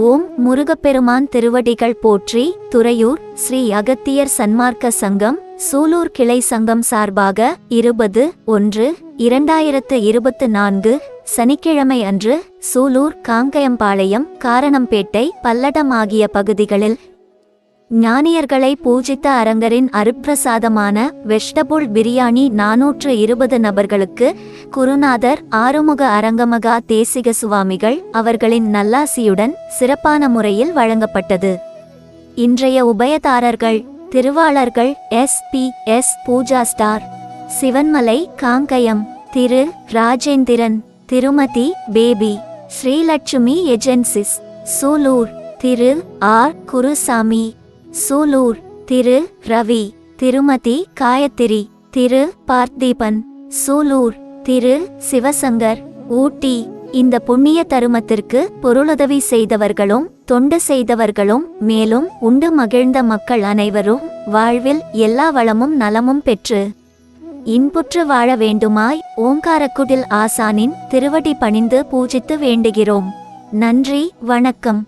ஓம் முருகப்பெருமான் திருவடிகள் போற்றி துறையூர் ஸ்ரீ அகத்தியர் சன்மார்க்க சங்கம் சூலூர் கிளை சங்கம் சார்பாக இருபது ஒன்று இரண்டாயிரத்து இருபத்து நான்கு சனிக்கிழமை அன்று சூலூர் காங்கயம்பாளையம் காரணம்பேட்டை பல்லடம் ஆகிய பகுதிகளில் ஞானியர்களை பூஜித்த அரங்கரின் அருப்பிரசாதமான வெஜ்டபுள் பிரியாணி நாநூற்று இருபது நபர்களுக்கு குருநாதர் ஆறுமுக அரங்கமகா தேசிக சுவாமிகள் அவர்களின் நல்லாசியுடன் சிறப்பான முறையில் வழங்கப்பட்டது. இன்றைய உபயதாரர்கள் திருவாளர்கள் S. P. S. Pooja star Sivanmalai Kangayam திரு. ராஜேந்திரன் திருமதி பேபி ஸ்ரீலட்சுமி ஏஜென்சிஸ் சூலூர் திரு. ஆர். குருசாமி சூலூர் திரு. ரவி திருமதி. காயத்திரி திரு. பார்த்தீபன். சூலூர் திரு. சிவசங்கர். ஊட்டி இந்த புண்ணிய தருமத்திற்கு பொருளுதவி செய்தவர்களும் தொண்டு செய்தவர்களும் மேலும் உண்டு மகிழ்ந்த மக்கள் அனைவரும் வாழ்வில் எல்லா வளமும் நலமும் பெற்று இன்புற்று வாழ வேண்டுமாய் ஓங்காரக்குடில் ஆசானின் திருவடி பணிந்து பூஜித்து வேண்டுகிறோம். நன்றி வணக்கம்.